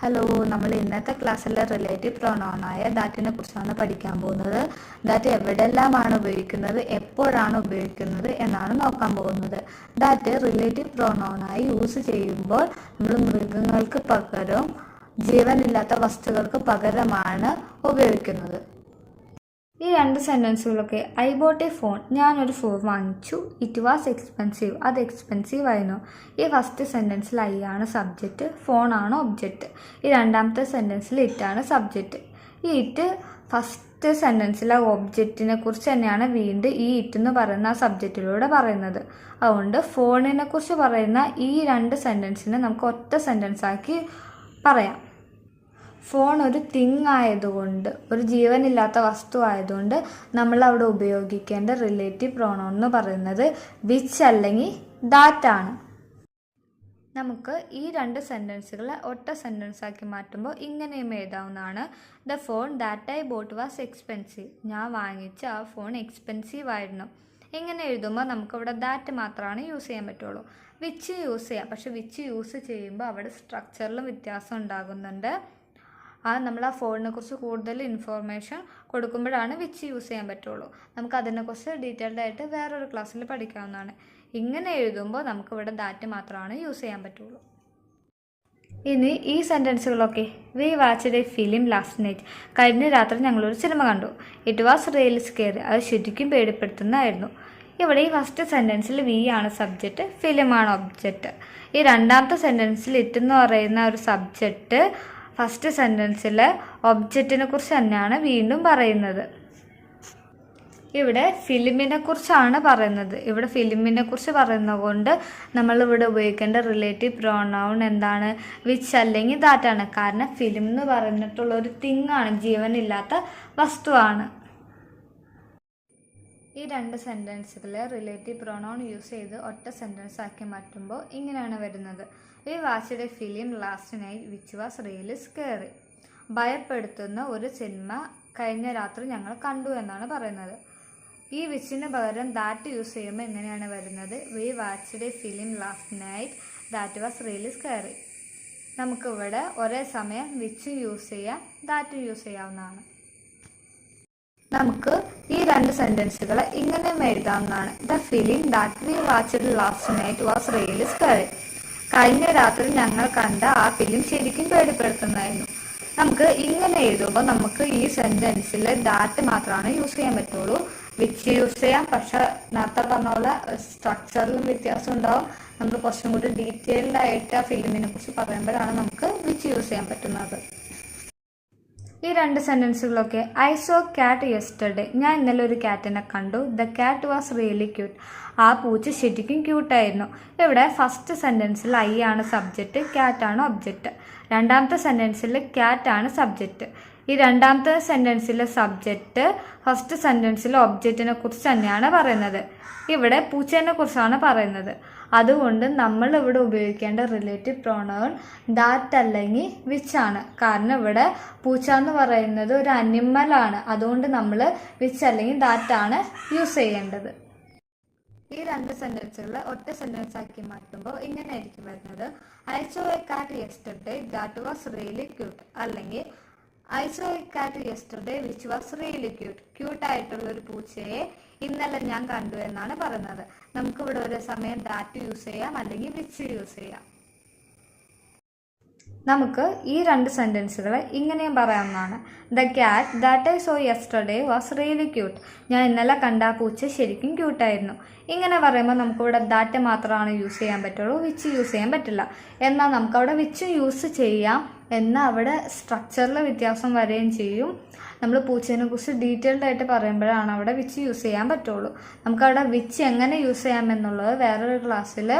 Hello നമ്മൾ ഇന്നത്തെ ക്ലാസ്സിലെ റിലേറ്റീവ് പ്രൊണൗണായ ദാറ്റിനെ കുറിച്ചാണ് പഠിക്കാൻ പോകുന്നത്. ദാറ്റ് എവിടെല്ലാമാണ് ഉപയോഗിക്കുന്നത് എപ്പോഴാണ് ഉപയോഗിക്കുന്നത് എന്നാണ് നോക്കാൻ പോകുന്നത്. ദാറ്റ് റിലേറ്റീവ് പ്രൊണൗണായി യൂസ് ചെയ്യുമ്പോൾ നമ്മൾ മൃഗങ്ങൾക്ക് പകരം ജീവനില്ലാത്ത വസ്തുക്കൾക്ക് പകരമാണ് ഉപയോഗിക്കുന്നത്. ഈ രണ്ട് സെന്റൻസുകളൊക്കെ ഐ ബോട്ട് എ ഫോൺ ഞാനൊരു ഫോൺ വാങ്ങിച്ചു. ഇറ്റ് വാസ് എക്സ്പെൻസീവ് അത് എക്സ്പെൻസീവ് ആയിരുന്നു. ഈ ഫസ്റ്റ് സെന്റൻസിൽ ഐ ആണ് സബ്ജക്റ്റ് ആണ് ഒബ്ജക്റ്റ് ഈ രണ്ടാമത്തെ സെന്റൻസിൽ ആണ് സബ്ജക്റ്റ് ഈ ഇറ്റ് ഫസ്റ്റ് സെന്റൻസിലെ ഒബ്ജക്റ്റിനെ കുറിച്ച് തന്നെയാണ് വീണ്ടും ഈ ഇറ്റ് എന്ന് പറയുന്ന ആ സബ്ജക്റ്റിലൂടെ പറയുന്നത്. അതുകൊണ്ട് ഫോണിനെ കുറിച്ച് പറയുന്ന ഈ രണ്ട് സെന്റൻസിനെ നമുക്ക് ഒറ്റ സെന്റൻസ് ആക്കി പറയാം. ഫോൺ ഒരു തിങ് ആയതുകൊണ്ട് ഒരു ജീവനില്ലാത്ത വസ്തു ആയതുകൊണ്ട് നമ്മൾ അവിടെ ഉപയോഗിക്കേണ്ട റിലേറ്റീവ് പ്രോണോൺ എന്ന് പറയുന്നത് വിച്ച് അല്ലെങ്കിൽ ദാറ്റ് ആണ്. നമുക്ക് ഈ രണ്ട് സെന്റൻസുകൾ ഒറ്റ സെന്റൻസ് ആക്കി മാറ്റുമ്പോൾ ഇങ്ങനെയും എഴുതാവുന്നതാണ്. The phone that I bought was expensive ഞാൻ വാങ്ങിച്ച ആ ഫോൺ എക്സ്പെൻസീവ് ആയിരുന്നു. ഇങ്ങനെ എഴുതുമ്പോൾ നമുക്കിവിടെ ദാറ്റ് മാത്രമാണ് യൂസ് ചെയ്യാൻ പറ്റുള്ളൂ. വിച്ച് യൂസ് ചെയ്യാം. പക്ഷെ വിച്ച് യൂസ് ചെയ്യുമ്പോൾ അവിടെ സ്ട്രക്ചറിലും വ്യത്യാസം ഉണ്ടാകുന്നുണ്ട്. ആ നമ്മൾ ആ ഫോണിനെ കുറിച്ച് കൂടുതൽ ഇൻഫോർമേഷൻ കൊടുക്കുമ്പോഴാണ് വിച്ച് യൂസ് ചെയ്യാൻ പറ്റുള്ളൂ. നമുക്ക് അതിനെക്കുറിച്ച് ഡീറ്റെയിൽഡ് ആയിട്ട് വേറൊരു ക്ലാസ്സിൽ പഠിക്കാവുന്നതാണ്. ഇങ്ങനെ എഴുതുമ്പോൾ നമുക്ക് ഇവിടെ ദാറ്റ് മാത്രമാണ് യൂസ് ചെയ്യാൻ പറ്റുള്ളൂ. ഇനി ഈ സെന്റൻസുകളൊക്കെ we watched a film last night കഴിഞ്ഞ രാത്രി ഞങ്ങളൊരു സിനിമ കണ്ടു. ഇറ്റ് വാസ് റിയൽ സ്കെയർ അത് ശരിക്കും പേടിപ്പെടുത്തുന്നതായിരുന്നു. ഇവിടെ ഈ ഫസ്റ്റ് സെന്റൻസിൽ വി ആണ് സബ്ജക്റ്റ് ഫിലിമാണ് ഒബ്ജക്റ്റ് ഈ രണ്ടാമത്തെ സെന്റൻസിൽ ഇറ്റ് എന്ന് പറയുന്ന ഒരു സബ്ജക്റ്റ് ഫസ്റ്റ് സെന്റൻസിലെ ഒബ്ജക്റ്റിനെ കുറിച്ച് തന്നെയാണ് വീണ്ടും പറയുന്നത്. ഇവിടെ ഫിലിമിനെ കുറിച്ചാണ് പറയുന്നത്. ഇവിടെ ഫിലിമിനെ കുറിച്ച് പറയുന്നത് കൊണ്ട് നമ്മൾ ഇവിടെ ഉപയോഗിക്കേണ്ട റിലേറ്റീവ് പ്രോണൗൺ എന്താണ് വിച്ച് അല്ലെങ്കിൽ ദാറ്റാണ് കാരണം ഫിലിം എന്ന് പറഞ്ഞിട്ടുള്ള ഒരു തിങ്ങാണ് ജീവനില്ലാത്ത വസ്തുവാണ്. ഈ രണ്ട് സെന്റൻസുകളെ റിലേറ്റീവ് പ്രൊണൗൺ യൂസ് ചെയ്ത് ഒറ്റ സെന്റൻസ് ആക്കി മാറ്റുമ്പോൾ ഇങ്ങനെയാണ് വരുന്നത്. We watched a film last night which was really scary ഭയപ്പെടുത്തുന്ന ഒരു സിനിമ കഴിഞ്ഞ രാത്രി ഞങ്ങൾ കണ്ടു എന്നാണ് പറയുന്നത്. ഈ വിച്ചിന് പകരം ദാറ്റ് യൂസ് ചെയ്യുമ്പോൾ എങ്ങനെയാണ് വരുന്നത്? We watched a film last night that was really scary നമുക്കിവിടെ ഒരേ സമയം വിച്ച് യൂസ് ചെയ്യാം ദാറ്റ് യൂസ് ചെയ്യാവുന്നതാണ്. നമുക്ക് ഈ രണ്ട് സെന്റൻസുകൾ ഇങ്ങനെ എഴുതാവുന്നതാണ്. The film that we watch last night was really scary കഴിഞ്ഞ രാത്രി ഞങ്ങൾ കണ്ട ആ ഫിലിം ശരിക്കും പേടിപ്പെടുത്തുന്നതായിരുന്നു. നമുക്ക് ഇങ്ങനെ എഴുതുമ്പോൾ നമുക്ക് ഈ സെന്റൻസിൽ ദാറ്റ് മാത്രമാണ് യൂസ് ചെയ്യാൻ പറ്റുള്ളൂ. വിച്ച് യൂസ് ചെയ്യാം. പക്ഷെ നേരത്തെ പറഞ്ഞ പോലെ സ്ട്രക്ചറിലും വ്യത്യാസം ഉണ്ടാവും. നമ്മൾ കുറച്ചും കൂടി ഡീറ്റെയിൽഡ് ആയിട്ട് ആ ഫിലിമിനെ കുറിച്ച് പറയുമ്പോഴാണ് നമുക്ക് വിച്ച് യൂസ് ചെയ്യാൻ പറ്റുന്നത്. ഈ രണ്ട് സെന്റൻസുകളൊക്കെ ഐ സോ ക്യാറ്റ് യെസ്റ്റർഡേ ഞാൻ ഇന്നലെ ഒരു ക്യാറ്റിനെ കണ്ടു. The cat was really cute ആ പൂച്ച ശരിക്കും ക്യൂട്ടായിരുന്നു ഇവിടെ ഫസ്റ്റ് സെന്റൻസിൽ ഐ ആണ് സബ്ജക്റ്റ് ക്യാറ്റ് ആണ് ഒബ്ജക്റ്റ് രണ്ടാമത്തെ സെന്റൻസിൽ ക്യാറ്റ് ആണ് സബ്ജക്റ്റ് ഈ രണ്ടാമത്തെ സെന്റൻസിലെ സബ്ജക്റ്റ് ഫസ്റ്റ് സെന്റൻസിലെ ഒബ്ജക്റ്റിനെ കുറിച്ച് തന്നെയാണ് പറയുന്നത്. ഇവിടെ പൂച്ചേനെ കുറിച്ചാണ് പറയുന്നത്. അതുകൊണ്ട് നമ്മൾ ഇവിടെ ഉപയോഗിക്കേണ്ട റിലേറ്റീവ് പ്രോണൗൺ ദാറ്റ് അല്ലെങ്കിൽ വിച്ച് ആണ്. കാരണം ഇവിടെ പൂച്ച എന്ന് പറയുന്നത് ഒരു അനിമലാണ് അതുകൊണ്ട് നമ്മൾ വിച്ച് അല്ലെങ്കിൽ ദാറ്റ് ആണ് യൂസ് ചെയ്യേണ്ടത്. ഈ രണ്ട് സെന്റൻസുകൾ ഒറ്റ സെന്റൻസ് ആക്കി മാറ്റുമ്പോൾ ഇങ്ങനെ ആയിരിക്കും വരുന്നത്. I saw a cat yesterday that was really cute അല്ലെങ്കിൽ I saw ഇക്കാറ്റ് cat yesterday which was really cute cute ആയിട്ടുള്ള ഒരു പൂച്ചയെ ഇന്നലെ ഞാൻ കണ്ടു എന്നാണ് പറയുന്നത്. നമുക്ക് ഇവിടെ ഒരു സമയം ദാറ്റ് യൂസ് ചെയ്യാം അല്ലെങ്കിൽ വിച്ച് യൂസ് ചെയ്യാം. നമുക്ക് ഈ രണ്ട് സെന്റൻസുകൾ ഇങ്ങനെയും പറയാവുന്നതാണ്. The cat that I saw yesterday was really cute ഞാൻ ഇന്നലെ കണ്ട ആ പൂച്ച ശരിക്കും ക്യൂട്ടായിരുന്നു ഇങ്ങനെ പറയുമ്പോൾ നമുക്കിവിടെ ദാറ്റ് മാത്രമാണ് യൂസ് ചെയ്യാൻ പറ്റുള്ളൂ വിച്ച് യൂസ് ചെയ്യാൻ പറ്റില്ല. എന്നാൽ നമുക്കവിടെ വിച്ച് യൂസ് ചെയ്യാം? എന്നാൽ അവിടെ സ്ട്രക്ചറിൽ വ്യത്യാസം വരികയും ചെയ്യും. നമ്മൾ പൂച്ചേനെ കുറിച്ച് ഡീറ്റെയിൽഡ് ആയിട്ട് പറയുമ്പോഴാണ് അവിടെ വിച്ച് യൂസ് ചെയ്യാൻ പറ്റുള്ളൂ. നമുക്കവിടെ വിച്ച് എങ്ങനെ യൂസ് ചെയ്യാം എന്നുള്ളത് വേറൊരു ക്ലാസ്സിൽ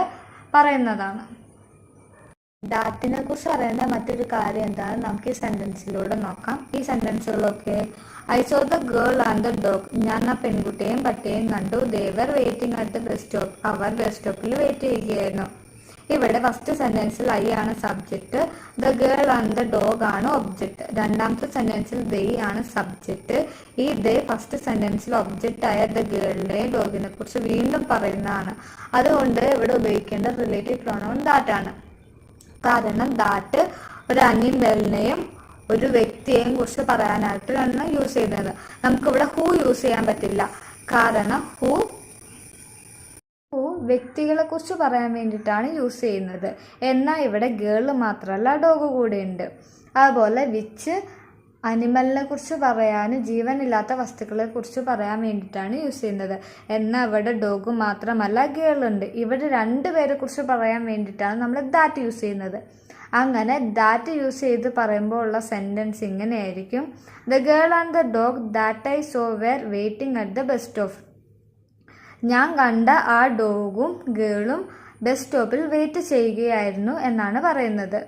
പറയുന്നതാണ്. ഡാറ്റിനെ കുറിച്ച് പറയുന്ന മറ്റൊരു കാര്യം എന്താണ് നമുക്ക് ഈ സെന്റൻസിലൂടെ നോക്കാം. ഈ സെന്റൻസുകളൊക്കെ I saw the girl and the dog ഞാൻ ആ പെൺകുട്ടിയെയും പട്ടിയെയും കണ്ടു. They were waiting at the bus stop our bus സ്റ്റോപ്പിൽ വെയിറ്റ് ചെയ്യുകയായിരുന്നു. ഇവിടെ ഫസ്റ്റ് സെന്റൻസിൽ ഐ ആണ് subject the girl and the dog ആണ് ഒബ്ജക്റ്റ് രണ്ടാമത്തെ സെന്റൻസിൽ ദേ ആണ് സബ്ജക്റ്റ് ഈ ദേ ഫസ്റ്റ് സെന്റൻസിൽ ഒബ്ജക്റ്റ് ആയ ദ ഗേളിനെ ഡോഗിനെ കുറിച്ച് വീണ്ടും പറയുന്നതാണ്. അതുകൊണ്ട് ഇവിടെ ഉപയോഗിക്കേണ്ട റിലേറ്റീവ് പ്രോണൗൺ ദാറ്റ് ആണ്. കാരണം ദാറ്റ് ഒരു അനിമലിനെയും ഒരു വ്യക്തിയെയും കുറിച്ച് പറയാനായിട്ടാണ് യൂസ് ചെയ്യുന്നത്. നമുക്കിവിടെ ഹൂ യൂസ് ചെയ്യാൻ പറ്റില്ല. കാരണം ഹൂ ഹൂ വ്യക്തികളെ കുറിച്ച് പറയാൻ വേണ്ടിയിട്ടാണ് യൂസ് ചെയ്യുന്നത്. എന്നാൽ ഇവിടെ ഗേൾ മാത്രമല്ല ഡോഗ് കൂടെ ഉണ്ട് അതുപോലെ വിച്ച് അനിമലിനെ കുറിച്ച് പറയാനും ജീവനില്ലാത്ത വസ്തുക്കളെ കുറിച്ച് പറയാൻ വേണ്ടിയിട്ടാണ് യൂസ് ചെയ്യുന്നത്. എന്നാൽ ഇവിടെ ഡോഗ് മാത്രമല്ല ഗേളുണ്ട് ഇവിടെ രണ്ട് പേരെ കുറിച്ച് പറയാൻ വേണ്ടിയിട്ടാണ് നമ്മൾ ദാറ്റ് യൂസ് ചെയ്യുന്നത്. അങ്ങനെ ദാറ്റ് യൂസ് ചെയ്ത് പറയുമ്പോൾ ഉള്ള സെന്റൻസ് ഇങ്ങനെയായിരിക്കും. The girl and the dog that I saw were waiting at the bus stop ഞാൻ കണ്ട ആ ഡോഗും ഗേളും ബസ് സ്റ്റോപ്പിൽ വെയിറ്റ് ചെയ്യുകയായിരുന്നു എന്നാണ് പറയുന്നത്.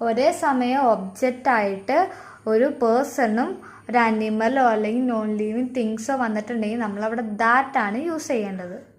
ഒരേ സമയം ഒബ്ജക്റ്റ് ആയിട്ട് ഒരു പേഴ്സണും ഒരു അനിമലോ അല്ലെങ്കിൽ നോൺ ലിവിങ് തിങ്സോ വന്നിട്ടുണ്ടെങ്കിൽ നമ്മളവിടെ ദാറ്റാണ് യൂസ് ചെയ്യേണ്ടത്.